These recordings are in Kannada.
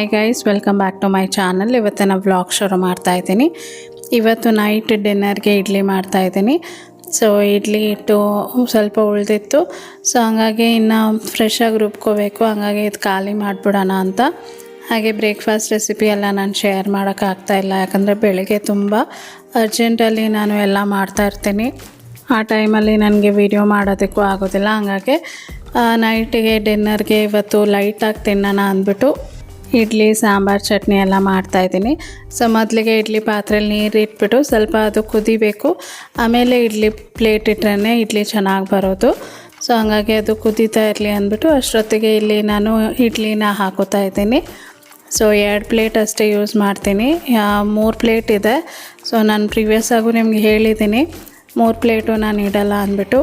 Hi guys welcome back to my channel ಇವತ್ತಿನ ವ್ಲಾಗ್ ಶುರು ಮಾಡ್ತಾ ಇದ್ದೀನಿ. ಇವತ್ತು ನೈಟ್ ಡಿನ್ನರ್ಗೆ ಇಡ್ಲಿ ಮಾಡ್ತಾ ಇದ್ದೀನಿ. ಸೊ ಇಡ್ಲಿ ಇಟ್ಟು ಸ್ವಲ್ಪ ಉಳಿದಿತ್ತು. ಸೊ ಹಂಗಾಗಿ ಇನ್ನು ಫ್ರೆಶಾಗಿ ರುಬ್ಕೋಬೇಕು. ಹಂಗಾಗಿ ಇದು ಖಾಲಿ ಮಾಡಿಬಿಡೋಣ ಅಂತ. ಹಾಗೆ ಬ್ರೇಕ್ಫಾಸ್ಟ್ ರೆಸಿಪಿ ಎಲ್ಲ ನಾನು ಶೇರ್ ಮಾಡೋಕ್ಕಾಗ್ತಾಯಿಲ್ಲ ಯಾಕಂದರೆ ಬೆಳಿಗ್ಗೆ ತುಂಬ ಅರ್ಜೆಂಟಲ್ಲಿ ನಾನು ಎಲ್ಲ ಮಾಡ್ತಾ ಇರ್ತೀನಿ. ಆ ಟೈಮಲ್ಲಿ ನನಗೆ ವಿಡಿಯೋ ಮಾಡೋದಕ್ಕೂ ಆಗೋದಿಲ್ಲ. ಹಂಗಾಗಿ ನೈಟಿಗೆ ಡಿನ್ನರ್ಗೆ ಇವತ್ತು ಲೈಟಾಗಿ ತಿನ್ನೋಣ ಅಂದ್ಬಿಟ್ಟು ಇಡ್ಲಿ, ಸಾಂಬಾರು, ಚಟ್ನಿ ಎಲ್ಲ ಮಾಡ್ತಾಯಿದ್ದೀನಿ ಸೊ ಮೊದಲಿಗೆ ಇಡ್ಲಿ ಪಾತ್ರೆಯಲ್ಲಿ ನೀರು ಇಟ್ಬಿಟ್ಟು ಸ್ವಲ್ಪ ಅದು ಕುದಿಬೇಕು. ಆಮೇಲೆ ಇಡ್ಲಿ ಪ್ಲೇಟ್ ಇಟ್ರೇ ಇಡ್ಲಿ ಚೆನ್ನಾಗಿ ಬರೋದು. ಸೊ ಹಂಗಾಗಿ ಅದು ಕುದೀತಾ ಇರಲಿ ಅಂದ್ಬಿಟ್ಟು ಅಷ್ಟೊತ್ತಿಗೆ ಇಲ್ಲಿ ನಾನು ಇಡ್ಲಿನ ಹಾಕೋತಾ ಇದ್ದೀನಿ. ಸೊ ಎರಡು ಪ್ಲೇಟ್ ಅಷ್ಟೇ ಯೂಸ್ ಮಾಡ್ತೀನಿ. ಮೂರು ಪ್ಲೇಟ್ ಇದೆ. ಸೊ ನಾನು ಪ್ರಿವಿಯಸ್ ಆಗು ನಿಮ್ಗೆ ಹೇಳಿದ್ದೀನಿ. ಮೂರು ಪ್ಲೇಟು ನಾನು ಇಡಲ್ಲ ಅಂದ್ಬಿಟ್ಟು.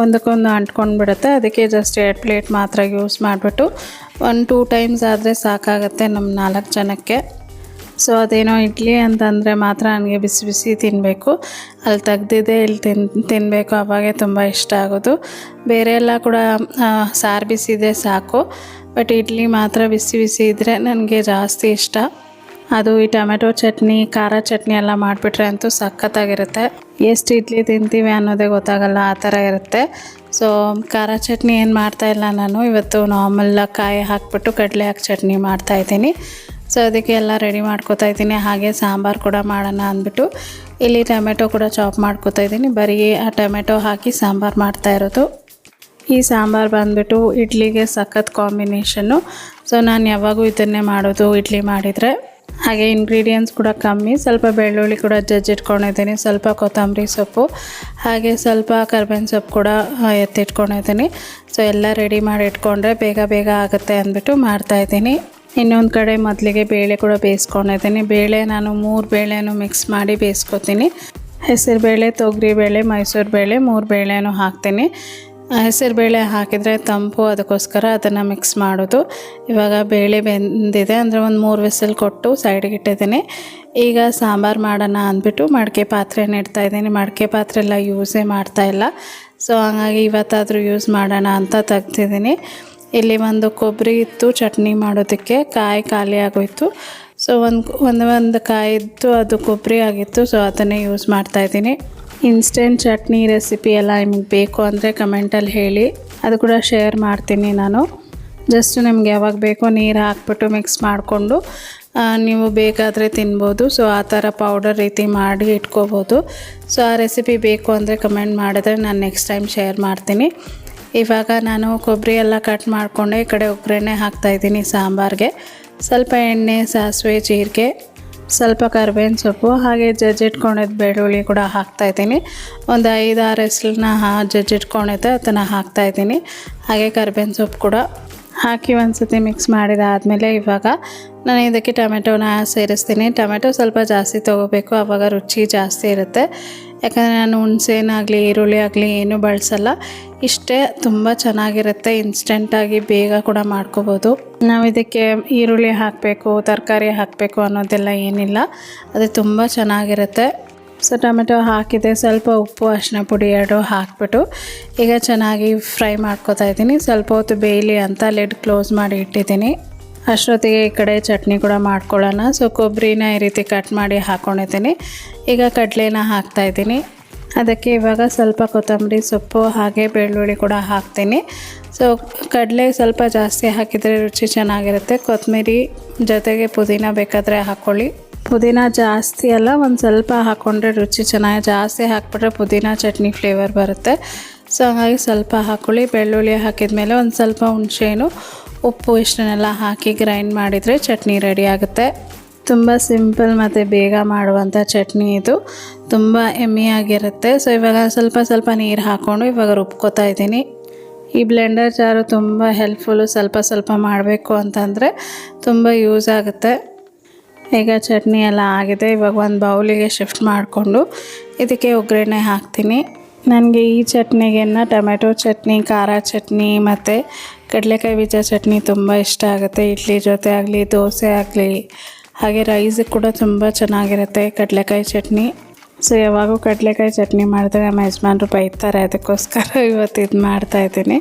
ಒಂದಕ್ಕೊಂದು ಅಂಟ್ಕೊಂಡು ಬಿಡುತ್ತೆ ಅದಕ್ಕೆ ಜಸ್ಟ್ ಎರಡು ಪ್ಲೇಟ್ ಮಾತ್ರ ಯೂಸ್ ಮಾಡಿಬಿಟ್ಟು ಒಂದು ಟೂ ಟೈಮ್ಸ್ ಆದರೆ ಸಾಕಾಗುತ್ತೆ ನಮ್ಮ ನಾಲ್ಕು ಜನಕ್ಕೆ. ಸೊ ಅದೇನೋ ಇಡ್ಲಿ ಅಂತಂದರೆ ಮಾತ್ರ ನನಗೆ ಬಿಸಿ ಬಿಸಿ ತಿನ್ನಬೇಕು ಅಲ್ಲಿ ತೆಗ್ದಿದೆ ಇಲ್ಲಿ ತಿನ್ ತಿನ್ನಬೇಕು ಅವಾಗೆ ತುಂಬ ಇಷ್ಟ ಆಗೋದು. ಬೇರೆ ಎಲ್ಲ ಕೂಡ ಸಾರು ಬಿಸಿದೆ ಸಾಕು. ಬಟ್ ಇಡ್ಲಿ ಮಾತ್ರ ಬಿಸಿ ಬಿಸಿ ಇದ್ದರೆ ನನಗೆ ಜಾಸ್ತಿ ಇಷ್ಟ. ಅದು ಈ ಟೊಮೆಟೊ ಚಟ್ನಿ, ಖಾರ ಚಟ್ನಿ ಎಲ್ಲ ಮಾಡಿಬಿಟ್ರೆ ಅಂತೂ ಸಖತ್ತಾಗಿರುತ್ತೆ. ಎಷ್ಟು ಇಡ್ಲಿ ತಿಂತೀವಿ ಅನ್ನೋದೇ ಗೊತ್ತಾಗಲ್ಲ, ಆ ಥರ ಇರುತ್ತೆ. ಸೊ ಖಾರ ಚಟ್ನಿ ಏನು ಮಾಡ್ತಾಯಿಲ್ಲ ನಾನು, ಇವತ್ತು ನಾರ್ಮಲ್ ಕಾಯಿ ಹಾಕ್ಬಿಟ್ಟು ಕಡಲೆ ಹಾಕಿ ಚಟ್ನಿ ಮಾಡ್ತಾಯಿದ್ದೀನಿ ಸೊ ಅದಕ್ಕೆ ಎಲ್ಲ ರೆಡಿ ಮಾಡ್ಕೋತಾ ಇದ್ದೀನಿ. ಹಾಗೆ ಸಾಂಬಾರು ಕೂಡ ಮಾಡೋಣ ಅಂದ್ಬಿಟ್ಟು. ಇಲ್ಲಿ ಟೊಮೆಟೊ ಕೂಡ ಚಾಪ್ ಮಾಡ್ಕೋತಾ ಇದ್ದೀನಿ. ಬರೀ ಆ ಟೊಮೆಟೊ ಹಾಕಿ ಸಾಂಬಾರು ಮಾಡ್ತಾ ಇರೋದು. ಈ ಸಾಂಬಾರು ಬಂದುಬಿಟ್ಟು ಇಡ್ಲಿಗೆ ಸಖತ್ ಕಾಂಬಿನೇಷನ್ನು ಸೊ ನಾನು ಯಾವಾಗೂ ಇದನ್ನೇ ಮಾಡೋದು, ಇಡ್ಲಿ ಮಾಡಿದರೆ. ಹಾಗೆ ಇಂಗ್ರೀಡಿಯೆಂಟ್ಸ್ ಕೂಡ ಕಮ್ಮಿ. ಸ್ವಲ್ಪ ಬೆಳ್ಳುಳ್ಳಿ ಕೂಡ ಜಜ್ಜಿಟ್ಕೊಂಡಿದ್ದೀನಿ. ಸ್ವಲ್ಪ ಕೊತ್ತಂಬರಿ ಸೊಪ್ಪು, ಹಾಗೆ ಸ್ವಲ್ಪ ಕರ್ಬೇವಿನ ಸೊಪ್ಪು ಕೂಡ ಎತ್ತಿಟ್ಕೊಂಡಿದ್ದೀನಿ. ಸೊ ಎಲ್ಲ ರೆಡಿ ಮಾಡಿ ಇಟ್ಕೊಂಡ್ರೆ ಬೇಗ ಬೇಗ ಆಗುತ್ತೆ ಅಂದ್ಬಿಟ್ಟು ಮಾಡ್ತಾಯಿದ್ದೀನಿ ಇನ್ನೊಂದು ಕಡೆ ಮೊದಲಿಗೆ ಬೇಳೆ ಕೂಡ ಬೇಯಿಸ್ಕೊಂಡಿದ್ದೀನಿ. ಬೇಳೆ ನಾನು ಮೂರು ಬೇಳೆನೂ ಮಿಕ್ಸ್ ಮಾಡಿ ಬೇಯಿಸ್ಕೊತೀನಿ. ಹೆಸರು ಬೇಳೆ, ತೊಗರಿ ಬೇಳೆ, ಮೈಸೂರು ಬೇಳೆ ಮೂರು ಬೇಳೆನೂ ಹಾಕ್ತೀನಿ. ಹೆಸರುಬೇಳೆ ಹಾಕಿದರೆ ತಂಪು, ಅದಕ್ಕೋಸ್ಕರ ಅದನ್ನು ಮಿಕ್ಸ್ ಮಾಡೋದು. ಇವಾಗ ಬೇಳೆ ಬೆಂದಿದೆ, ಅಂದರೆ ಒಂದು ಮೂರು ವಿಸಲ್ ಕೊಟ್ಟು ಸೈಡ್ಗೆ ಇಟ್ಟಿದ್ದೀನಿ. ಈಗ ಸಾಂಬಾರು ಮಾಡೋಣ ಅಂದ್ಬಿಟ್ಟು ಮಡಿಕೆ ಪಾತ್ರೆನ ಇಡ್ತಾ ಇದ್ದೀನಿ. ಮಡಿಕೆ ಪಾತ್ರೆ ಎಲ್ಲ ಯೂಸೇ ಮಾಡ್ತಾಯಿಲ್ಲ ಸೊ ಹಾಗಾಗಿ ಇವತ್ತಾದರೂ ಯೂಸ್ ಮಾಡೋಣ ಅಂತ ತೆಗ್ದಿದ್ದೀನಿ. ಇಲ್ಲಿ ಒಂದು ಕೊಬ್ಬರಿ ಇತ್ತು, ಚಟ್ನಿ ಮಾಡೋದಕ್ಕೆ. ಕಾಯಿ ಖಾಲಿ ಆಗೋಯಿತು. ಸೊ ಒಂದು ಒಂದು ಒಂದು ಕಾಯಿ ಇತ್ತು, ಅದು ಕೊಬ್ಬರಿ ಆಗಿತ್ತು. ಸೊ ಅದನ್ನೇ ಯೂಸ್ ಮಾಡ್ತಾಯಿದ್ದೀನಿ ಇನ್ಸ್ಟೆಂಟ್ ಚಟ್ನಿ ರೆಸಿಪಿ ಎಲ್ಲ ನಿಮಗೆ ಬೇಕು ಅಂದರೆ ಕಮೆಂಟಲ್ಲಿ ಹೇಳಿ. ಅದು ಕೂಡ ಶೇರ್ ಮಾಡ್ತೀನಿ ನಾನು. ಜಸ್ಟ್ ನಿಮ್ಗೆ ಯಾವಾಗ ಬೇಕೋ ನೀರು ಹಾಕ್ಬಿಟ್ಟು ಮಿಕ್ಸ್ ಮಾಡಿಕೊಂಡು ನೀವು ಬೇಕಾದರೆ ತಿನ್ಬೋದು. ಸೊ ಆ ಥರ ಪೌಡರ್ ರೀತಿ ಮಾಡಿ ಇಟ್ಕೋಬೋದು. ಸೊ ಆ ರೆಸಿಪಿ ಬೇಕು ಅಂದರೆ ಕಮೆಂಟ್ ಮಾಡಿದ್ರೆ ನಾನು ನೆಕ್ಸ್ಟ್ ಟೈಮ್ ಶೇರ್ ಮಾಡ್ತೀನಿ. ಇವಾಗ ನಾನು ಕೊಬ್ಬರಿ ಎಲ್ಲ ಕಟ್ ಮಾಡಿಕೊಂಡೆ. ಈ ಕಡೆ ಒಗ್ಗರಣೆ ಹಾಕ್ತಾಯಿದ್ದೀನಿ ಸಾಂಬಾರಿಗೆ. ಸ್ವಲ್ಪ ಎಣ್ಣೆ, ಸಾಸಿವೆ, ಜೀರಿಗೆ ಸ್ವಲ್ಪ ಕರ್ಬೇವಿನ ಸೊಪ್ಪು, ಹಾಗೆ ಜಜ್ಜಿಟ್ಕೊಂಡಿದ್ದು ಬೆಳ್ಳುಳ್ಳಿ ಕೂಡ ಹಾಕ್ತಾಯಿದ್ದೀನಿ ಒಂದು ಐದು ಆರು ಹೆಸರನ್ನ ಹಾ ಜಜ್ಜಿಟ್ಕೊಂಡಿದ್ದೆ ಅದನ್ನು ಹಾಕ್ತಾಯಿದ್ದೀನಿ ಹಾಗೆ ಕರ್ಬೇವಿನ ಸೊಪ್ಪು ಕೂಡ ಹಾಕಿ ಒಂದು ಸತಿ ಮಿಕ್ಸ್ ಮಾಡಿದಾದಮೇಲೆ ಇವಾಗ ನಾನು ಇದಕ್ಕೆ ಟೊಮೆಟೊನ ಸೇರಿಸ್ತೀನಿ. ಟೊಮೆಟೊ ಸ್ವಲ್ಪ ಜಾಸ್ತಿ ತೊಗೋಬೇಕು ಆವಾಗ ರುಚಿ ಜಾಸ್ತಿ ಇರುತ್ತೆ. ಯಾಕಂದರೆ ನಾನು ಹುಣಸೇನಾಗಲಿ ಈರುಳ್ಳಿ ಆಗಲಿ ಏನೂ ಬಳಸಲ್ಲ. ಇಷ್ಟೇ ತುಂಬ ಚೆನ್ನಾಗಿರುತ್ತೆ ಇನ್ಸ್ಟೆಂಟಾಗಿ ಬೇಗ ಕೂಡ ಮಾಡ್ಕೋಬೋದು. ನಾವು ಇದಕ್ಕೆ ಈರುಳ್ಳಿ ಹಾಕಬೇಕು, ತರಕಾರಿ ಹಾಕಬೇಕು ಅನ್ನೋದೆಲ್ಲ ಏನಿಲ್ಲ. ಅದು ತುಂಬ ಚೆನ್ನಾಗಿರುತ್ತೆ. ಸೊ ಟೊಮೆಟೊ ಹಾಕಿದೆ, ಸ್ವಲ್ಪ ಉಪ್ಪು ಅರಿಶಿನ ಪುಡಿ ಎರಡು ಹಾಕ್ಬಿಟ್ಟು ಈಗ ಚೆನ್ನಾಗಿ ಫ್ರೈ ಮಾಡ್ಕೊತಾ ಇದ್ದೀನಿ. ಸ್ವಲ್ಪ ಹೊತ್ತು ಬೇಯಲಿ ಅಂತ ಲೆಡ್ ಕ್ಲೋಸ್ ಮಾಡಿ ಇಟ್ಟಿದ್ದೀನಿ. ಅಷ್ಟೊತ್ತಿಗೆ ಈ ಕಡೆ ಚಟ್ನಿ ಕೂಡ ಮಾಡ್ಕೊಳ್ಳೋಣ. ಸೊ ಕೊಬ್ಬರಿನ ಈ ರೀತಿ ಕಟ್ ಮಾಡಿ ಹಾಕ್ಕೊಂಡಿದ್ದೀನಿ ಈಗ ಕಡಲೆನ ಹಾಕ್ತಾಯಿದ್ದೀನಿ ಅದಕ್ಕೆ ಇವಾಗ ಸ್ವಲ್ಪ ಕೊತ್ತಂಬರಿ ಸೊಪ್ಪು ಹಾಗೆ ಬೆಳ್ಳುಳ್ಳಿ ಕೂಡ ಹಾಕ್ತೀನಿ. ಸೊ ಕಡಲೆ ಸ್ವಲ್ಪ ಜಾಸ್ತಿ ಹಾಕಿದರೆ ರುಚಿ ಚೆನ್ನಾಗಿರುತ್ತೆ. ಕೊತ್ತಂಬರಿ ಜೊತೆಗೆ ಪುದೀನ ಬೇಕಾದರೆ ಹಾಕ್ಕೊಳ್ಳಿ ಪುದೀನ ಜಾಸ್ತಿ ಅಲ್ಲ, ಒಂದು ಸ್ವಲ್ಪ ಹಾಕ್ಕೊಂಡ್ರೆ ರುಚಿ ಚೆನ್ನಾಗಿ ಜಾಸ್ತಿ ಹಾಕ್ಬಿಟ್ರೆ ಪುದೀನ ಚಟ್ನಿ ಫ್ಲೇವರ್ ಬರುತ್ತೆ. ಸೊ ಹಾಗಾಗಿ ಸ್ವಲ್ಪ ಹಾಕೊಳ್ಳಿ, ಬೆಳ್ಳುಳ್ಳಿ ಹಾಕಿದ ಮೇಲೆ ಒಂದು ಸ್ವಲ್ಪ ಹುಣಸೆಹಣ್ಣು, ಉಪ್ಪು ಇಷ್ಟನ್ನೆಲ್ಲ ಹಾಕಿ ಗ್ರೈಂಡ್ ಮಾಡಿದರೆ ಚಟ್ನಿ ರೆಡಿ ಆಗುತ್ತೆ. ತುಂಬ ಸಿಂಪಲ್ ಮತ್ತು ಬೇಗ ಮಾಡುವಂಥ ಚಟ್ನಿ ಇದು. ತುಂಬ ಎಮ್ಮಿಯಾಗಿರುತ್ತೆ ಸೊ ಇವಾಗ ಸ್ವಲ್ಪ ಸ್ವಲ್ಪ ನೀರು ಹಾಕ್ಕೊಂಡು ಇವಾಗ ರುಬ್ಕೋತಾ ಇದ್ದೀನಿ. ಈ ಬ್ಲೆಂಡರ್ ಜಾರು ತುಂಬ ಹೆಲ್ಪ್ಫುಲ್ಲು ಸ್ವಲ್ಪ ಸ್ವಲ್ಪ ಮಾಡಬೇಕು ಅಂತಂದರೆ ತುಂಬ ಯೂಸ್ ಆಗುತ್ತೆ. ಈಗ ಚಟ್ನಿ ಎಲ್ಲ ಆಗಿದೆ. ಇವಾಗ ಒಂದು ಬೌಲಿಗೆ ಶಿಫ್ಟ್ ಮಾಡಿಕೊಂಡು ಇದಕ್ಕೆ ಒಗ್ಗರಣೆ ಹಾಕ್ತೀನಿ. ನನಗೆ ಈ ಚಟ್ನಿಗೆನ ಟೊಮೆಟೊ ಚಟ್ನಿ, ಖಾರ ಚಟ್ನಿ ಮತ್ತು ಕಡಲೆಕಾಯಿ ಬೀಜ ಚಟ್ನಿ ತುಂಬ ಇಷ್ಟ ಆಗುತ್ತೆ. ಇಡ್ಲಿ ಜೊತೆ ಆಗಲಿ, ದೋಸೆ ಆಗಲಿ, ಹಾಗೆ ರೈಸ್ ಕೂಡ ತುಂಬ ಚೆನ್ನಾಗಿರುತ್ತೆ ಕಡಲೆಕಾಯಿ ಚಟ್ನಿ. ಸೊ ಯಾವಾಗೂ ಕಡಲೆಕಾಯಿ ಚಟ್ನಿ ಮಾಡಿದ್ರೆ ನಮ್ಮ ಯಜಮಾನ್ರು ಬೈತಾರೆ. ಅದಕ್ಕೋಸ್ಕರ ಇವತ್ತು ಇದು ಮಾಡ್ತಾಯಿದ್ದೀನಿ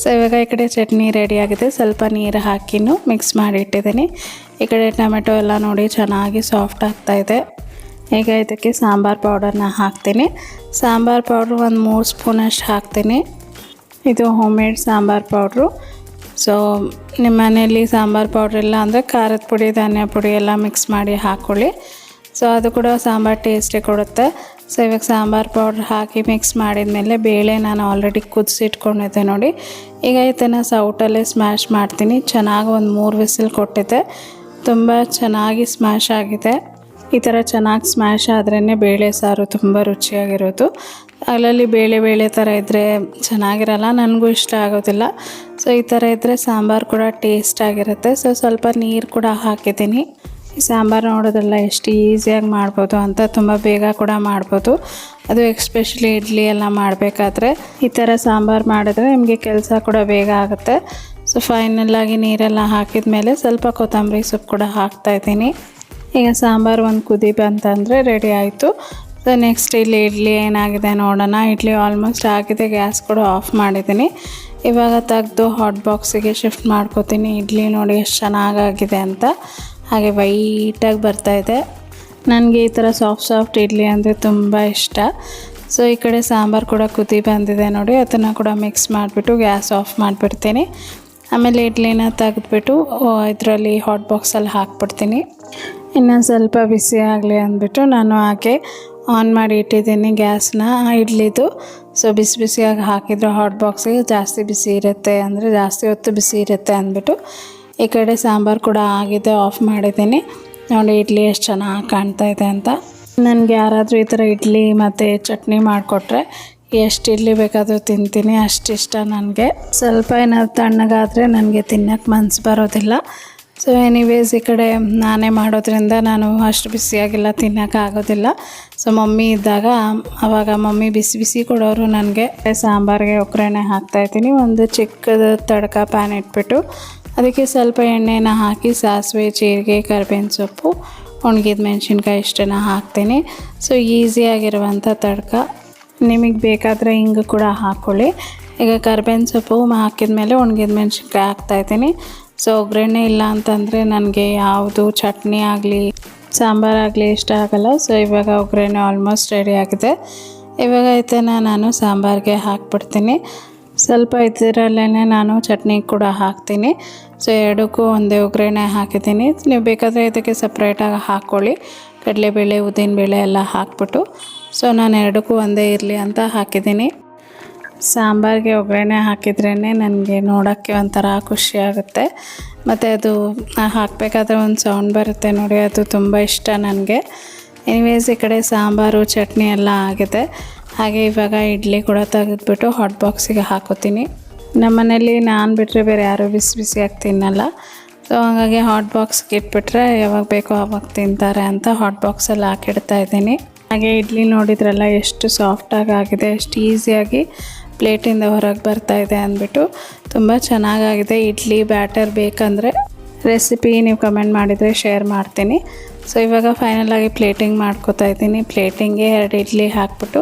ಸೊ ಇವಾಗ ಈ ಕಡೆ ಚಟ್ನಿ ರೆಡಿಯಾಗಿದೆ ಸ್ವಲ್ಪ ನೀರು ಹಾಕಿನೂ ಮಿಕ್ಸ್ ಮಾಡಿ ಇಟ್ಟಿದ್ದೀನಿ. ಈ ಕಡೆ ಟೊಮೆಟೊ ಎಲ್ಲ ನೋಡಿ ಚೆನ್ನಾಗಿ ಸಾಫ್ಟ್ ಆಗ್ತಾಯಿದೆ ಈಗ ಇದಕ್ಕೆ ಸಾಂಬಾರು ಪೌಡರ್ನ ಹಾಕ್ತೀನಿ. ಸಾಂಬಾರು ಪೌಡ್ರ್ ಒಂದು ಮೂರು ಸ್ಪೂನಷ್ಟು ಹಾಕ್ತೀನಿ. ಇದು home made sambar powder. So ನಿಮ್ಮ ಮನೆಯಲ್ಲಿ ಸಾಂಬಾರು ಪೌಡ್ರ್ ಇಲ್ಲ ಅಂದರೆ ಖಾರದ ಪುಡಿ, ಧಾನ್ಯ ಪುಡಿ ಎಲ್ಲ ಮಿಕ್ಸ್ ಮಾಡಿ ಹಾಕ್ಕೊಳ್ಳಿ ಸೊ ಅದು ಕೂಡ ಸಾಂಬಾರು ಟೇಸ್ಟೇ ಕೊಡುತ್ತೆ. ಸೊ ಇವಾಗ ಸಾಂಬಾರು ಪೌಡ್ರ್ ಹಾಕಿ ಮಿಕ್ಸ್ ಮಾಡಿದ ಮೇಲೆ ಬೇಳೆ ನಾನು ಆಲ್ರೆಡಿ ಕುದಿಸಿಟ್ಕೊಂಡಿದ್ದೆ ನೋಡಿ. ಈಗ ಇದನ್ನು ಸೌಟಲ್ಲೇ ಸ್ಮ್ಯಾಶ್ ಮಾಡ್ತೀನಿ. ಚೆನ್ನಾಗಿ ಒಂದು ಮೂರು ವಿಸಿಲ್ ಕೊಟ್ಟಿದ್ದೆ ತುಂಬ ಚೆನ್ನಾಗಿ ಸ್ಮ್ಯಾಶ್ ಆಗಿದೆ. ಈ ಥರ ಚೆನ್ನಾಗಿ ಸ್ಮ್ಯಾಶ್ ಆದ್ರೇ ಬೇಳೆ ಸಾರು ತುಂಬ ರುಚಿಯಾಗಿರೋದು. ಅಲ್ಲಲ್ಲಿ ಬೇಳೆ ಬೇಳೆ ಥರ ಇದ್ದರೆ ಚೆನ್ನಾಗಿರಲ್ಲ, ನನಗೂ ಇಷ್ಟ ಆಗೋದಿಲ್ಲ. ಸೊ ಈ ಥರ ಇದ್ದರೆ ಸಾಂಬಾರು ಕೂಡ ಟೇಸ್ಟ್ ಆಗಿರುತ್ತೆ. ಸೊ ಸ್ವಲ್ಪ ನೀರು ಕೂಡ ಹಾಕಿದ್ದೀನಿ. ಈ ಸಾಂಬಾರು ನೋಡೋದಲ್ಲ ಎಷ್ಟು ಈಸಿಯಾಗಿ ಮಾಡ್ಬೋದು ಅಂತ ತುಂಬ ಬೇಗ ಕೂಡ ಮಾಡ್ಬೋದು. ಅದು ಎಕ್ಸ್ಪೆಷಲಿ ಇಡ್ಲಿ ಎಲ್ಲ ಮಾಡಬೇಕಾದ್ರೆ ಈ ಥರ ಸಾಂಬಾರು ಮಾಡಿದ್ರೆ ನಿಮಗೆ ಕೆಲಸ ಕೂಡ ಬೇಗ ಆಗುತ್ತೆ. ಸೊ ಫೈನಲ್ಲಾಗಿ ನೀರೆಲ್ಲ ಹಾಕಿದ ಮೇಲೆ ಸ್ವಲ್ಪ ಕೊತ್ತಂಬರಿ ಸೊಪ್ಪು ಕೂಡ ಹಾಕ್ತಾಯಿದ್ದೀನಿ ಈಗ ಸಾಂಬಾರು ಒಂದು ಕುದಿ ಬಂತಂದರೆ ರೆಡಿ ಆಯಿತು. ಸೊ ನೆಕ್ಸ್ಟ್ ಇಲ್ಲಿ ಇಡ್ಲಿ ಏನಾಗಿದೆ ನೋಡೋಣ. ಇಡ್ಲಿ ಆಲ್ಮೋಸ್ಟ್ ಆಗಿದೆ ಗ್ಯಾಸ್ ಕೂಡ ಆಫ್ ಮಾಡಿದ್ದೀನಿ. ಇವಾಗ ತೆಗೆದು ಹಾಟ್ ಬಾಕ್ಸಿಗೆ ಶಿಫ್ಟ್ ಮಾಡ್ಕೋತೀನಿ. ಇಡ್ಲಿ ನೋಡಿ ಎಷ್ಟು ಚೆನ್ನಾಗಾಗಿದೆ ಅಂತ. ಹಾಗೆ ವೈಟಾಗಿ ಬರ್ತಾಯಿದೆ ನನಗೆ ಈ ಥರ ಸಾಫ್ಟ್ ಸಾಫ್ಟ್ ಇಡ್ಲಿ ಅಂದರೆ ತುಂಬ ಇಷ್ಟ. ಸೊ ಈ ಕಡೆ ಸಾಂಬಾರು ಕೂಡ ಕುದಿ ಬಂದಿದೆ ನೋಡಿ. ಅದನ್ನು ಕೂಡ ಮಿಕ್ಸ್ ಮಾಡಿಬಿಟ್ಟು ಗ್ಯಾಸ್ ಆಫ್ ಮಾಡಿಬಿಡ್ತೀನಿ. ಆಮೇಲೆ ಇಡ್ಲಿನ ತೆಗೆದ್ಬಿಟ್ಟು ಇದರಲ್ಲಿ ಹಾಟ್ ಬಾಕ್ಸಲ್ಲಿ ಹಾಕ್ಬಿಡ್ತೀನಿ. ಇನ್ನೊಂದು ಸ್ವಲ್ಪ ಬಿಸಿ ಆಗಲಿ ಅಂದ್ಬಿಟ್ಟು ನಾನು ಹಾಗೆ ಆನ್ ಮಾಡಿ ಇಟ್ಟಿದ್ದೀನಿ ಗ್ಯಾಸ್ನ ಇಡ್ಲಿದು. ಸೊ ಬಿಸಿ ಬಿಸಿಯಾಗಿ ಹಾಕಿದ್ರು ಹಾಟ್ ಬಾಕ್ಸಿಗೆ ಜಾಸ್ತಿ ಬಿಸಿ ಇರುತ್ತೆ ಅಂದರೆ ಜಾಸ್ತಿ ಹೊತ್ತು ಬಿಸಿ ಇರುತ್ತೆ ಅಂದ್ಬಿಟ್ಟು ಈ ಕಡೆ ಸಾಂಬಾರು ಕೂಡ ಆಗಿದೆ ಆಫ್ ಮಾಡಿದ್ದೀನಿ. ನೋಡಿ, ಇಡ್ಲಿ ಎಷ್ಟು ಚೆನ್ನಾಗಿ ಕಾಣ್ತಾ ಇದೆ ಅಂತ. ನನಗೆ ಯಾರಾದರೂ ಈ ಥರ ಇಡ್ಲಿ ಮತ್ತು ಚಟ್ನಿ ಮಾಡಿಕೊಟ್ರೆ ಎಷ್ಟು ಇಡ್ಲಿ ಬೇಕಾದರೂ ತಿಂತೀನಿ ಅಷ್ಟಿಷ್ಟ ನನಗೆ. ಸ್ವಲ್ಪ ಏನಾದ್ರು ತಣ್ಣಗಾದರೆ ನನಗೆ ತಿನ್ನೋಕ್ಕೆ ಮನಸ್ಸು ಬರೋದಿಲ್ಲ. ಸೊ ಎನಿವೇಸ್ ಈ ಕಡೆ ನಾನೇ ಮಾಡೋದ್ರಿಂದ ನಾನು ಅಷ್ಟು ಬಿಸಿಯಾಗಿಲ್ಲ ತಿನ್ನೋಕ್ಕಾಗೋದಿಲ್ಲ ಸೊ ಮಮ್ಮಿ ಇದ್ದಾಗ ಆವಾಗ ಮಮ್ಮಿ ಬಿಸಿ ಬಿಸಿ ಕೊಡೋರು ನನಗೆ. ಸಾಂಬಾರಿಗೆ ಒಗ್ಗರಣೆ ಹಾಕ್ತಾಯಿದ್ದೀನಿ ಒಂದು ಚಿಕ್ಕದ ತಡಕ ಪ್ಯಾನ್ ಇಟ್ಬಿಟ್ಟು ಅದಕ್ಕೆ ಸ್ವಲ್ಪ ಎಣ್ಣೆನ ಹಾಕಿ ಸಾಸಿವೆ, ಜೀರಿಗೆ, ಕರಿಬೇವಿನ ಸೊಪ್ಪು, ಒಣಗಿದ ಮೆಣಸಿನ್ಕಾಯಿ ಇಷ್ಟನ್ನು ಹಾಕ್ತೀನಿ. ಸೊ ಈಸಿಯಾಗಿರುವಂಥ ತಡ್ಕ. ನಿಮಗೆ ಬೇಕಾದರೆ ಹಿಂಗೆ ಕೂಡ ಹಾಕ್ಕೊಳ್ಳಿ ಈಗ ಕರ್ಬೇವಿನ ಸೊಪ್ಪು ಹಾಕಿದ ಮೇಲೆ ಒಣಗಿದ ಮೆಣಸಿನ್ಕಾಯಿ ಹಾಕ್ತಾಯಿದ್ದೀನಿ ಸೊ ಒಗ್ಗರಣೆ ಇಲ್ಲ ಅಂತಂದರೆ ನನಗೆ ಯಾವುದು ಚಟ್ನಿ ಆಗಲಿ ಸಾಂಬಾರಾಗಲಿ ಇಷ್ಟ ಆಗಲ್ಲ. ಸೊ ಇವಾಗ ಒಗ್ಗರಣೆ ಆಲ್ಮೋಸ್ಟ್ ರೆಡಿ ಆಗಿದೆ. ಇವಾಗ ಇದನ್ನು ನಾನು ಸಾಂಬಾರಿಗೆ ಹಾಕ್ಬಿಡ್ತೀನಿ. ಸ್ವಲ್ಪ ಇದರಲ್ಲೇ ನಾನು ಚಟ್ನಿ ಕೂಡ ಹಾಕ್ತೀನಿ. ಸೊ ಎರಡಕ್ಕೂ ಒಂದೇ ಒಗ್ಗರಣೆ ಹಾಕಿದ್ದೀನಿ. ನೀವು ಬೇಕಾದರೆ ಇದಕ್ಕೆ ಸಪ್ರೇಟಾಗಿ ಹಾಕ್ಕೊಳ್ಳಿ ಕಡಲೆಬೇಳೆ, ಉದ್ದಿನಬೇಳೆ ಎಲ್ಲ ಹಾಕ್ಬಿಟ್ಟು. ಸೊ ನಾನು ಎರಡಕ್ಕೂ ಒಂದೇ ಇರಲಿ ಅಂತ ಹಾಕಿದ್ದೀನಿ. ಸಾಂಬಾರಿಗೆ ಒಗ್ಗರಣೆ ಹಾಕಿದ್ರೇ ನನಗೆ ನೋಡೋಕ್ಕೆ ಒಂಥರ ಖುಷಿಯಾಗುತ್ತೆ ಮತ್ತು ಅದು ಹಾಕಬೇಕಾದ್ರೆ ಒಂದು ಸೌಂಡ್ ಬರುತ್ತೆ ನೋಡಿ, ಅದು ತುಂಬ ಇಷ್ಟ ನನಗೆ. ಎನಿವೇಸ್ ಈ ಕಡೆ ಸಾಂಬಾರು, ಚಟ್ನಿ ಎಲ್ಲ ಆಗಿದೆ. ಹಾಗೆ ಇವಾಗ ಇಡ್ಲಿ ಕೂಡ ತೆಗೆದ್ಬಿಟ್ಟು ಹಾಟ್ ಬಾಕ್ಸಿಗೆ ಹಾಕೋತೀನಿ. ನಮ್ಮ ಮನೇಲಿ ನಾನು ಬಿಟ್ಟರೆ ಬೇರೆ ಯಾರೂ ಬಿಸಿ ಬಿಸಿಯಾಗಿ ತಿನ್ನಲ್ಲ. ಸೊ ಹಾಗಾಗಿ ಹಾಟ್ ಬಾಕ್ಸ್ಗೆ ಇಟ್ಬಿಟ್ರೆ ಯಾವಾಗ ಬೇಕೋ ಆವಾಗ ತಿಂತಾರೆ ಅಂತ ಹಾಟ್ ಬಾಕ್ಸಲ್ಲಿ ಹಾಕಿಡ್ತಾ ಇದ್ದೀನಿ. ಹಾಗೆ ಇಡ್ಲಿ ನೋಡಿದ್ರಲ್ಲ, ಎಷ್ಟು ಸಾಫ್ಟಾಗಿ ಆಗಿದೆ, ಎಷ್ಟು ಈಸಿಯಾಗಿ ಪ್ಲೇಟಿಂದ ಹೊರಗೆ ಬರ್ತಾ ಇದೆ ಅಂದ್ಬಿಟ್ಟು ತುಂಬ ಚೆನ್ನಾಗಾಗಿದೆ. ಇಡ್ಲಿ, ಬ್ಯಾಟರ್ ಬೇಕಂದರೆ ರೆಸಿಪಿ ನೀವು ಕಮೆಂಟ್ ಮಾಡಿದರೆ ಶೇರ್ ಮಾಡ್ತೀನಿ. ಸೊ ಇವಾಗ ಫೈನಲಾಗಿ ಪ್ಲೇಟಿಂಗ್ ಮಾಡ್ಕೋತಾ ಇದ್ದೀನಿ. ಪ್ಲೇಟಿಂಗ್ಗೆ ಎರಡು ಇಡ್ಲಿ ಹಾಕ್ಬಿಟ್ಟು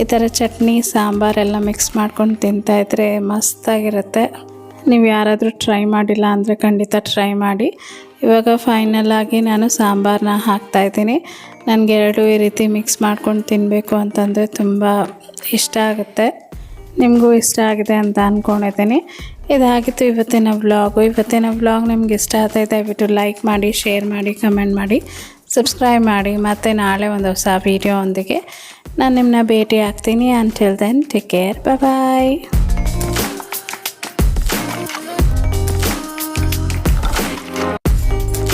ಈ ಥರ ಚಟ್ನಿ ಸಾಂಬಾರೆಲ್ಲ ಮಿಕ್ಸ್ ಮಾಡ್ಕೊಂಡು ತಿಂತಾಯಿದ್ರೆ ಮಸ್ತಾಗಿರುತ್ತೆ. ನೀವು ಯಾರಾದರೂ ಟ್ರೈ ಮಾಡಿಲ್ಲ ಅಂದರೆ ಖಂಡಿತ ಟ್ರೈ ಮಾಡಿ. ಇವಾಗ ಫೈನಲಾಗಿ ನಾನು ಸಾಂಬಾರನ್ನ ಹಾಕ್ತಾಯಿದ್ದೀನಿ ನನಗೆ ಎರಡು ಈ ರೀತಿ ಮಿಕ್ಸ್ ಮಾಡ್ಕೊಂಡು ತಿನ್ನಬೇಕು ಅಂತಂದರೆ ತುಂಬ ಇಷ್ಟ ಆಗುತ್ತೆ. ನಿಮಗೂ ಇಷ್ಟ ಆಗಿದೆ ಅಂತ ಅಂದ್ಕೊಂಡಿದ್ದೀನಿ ಇದಾಗಿತ್ತು ಇವತ್ತಿನ ವ್ಲಾಗು. ಇವತ್ತಿನ ವ್ಲಾಗ್ ನಿಮ್ಗೆ ಇಷ್ಟ ಆಗ್ತಾ ದಯವಿಟ್ಟು ಲೈಕ್ ಮಾಡಿ, ಶೇರ್ ಮಾಡಿ, ಕಮೆಂಟ್ ಮಾಡಿ, ಸಬ್ಸ್ಕ್ರೈಬ್ ಮಾಡಿ. ಮತ್ತು ನಾಳೆ ಒಂದು ಹೊಸ ವೀಡಿಯೋ ಒಂದಿಗೆ. ನಾನು ನಿಮ್ಮನ್ನ ಭೇಟಿ ಆಗ್ತೀನಿ until then take care bye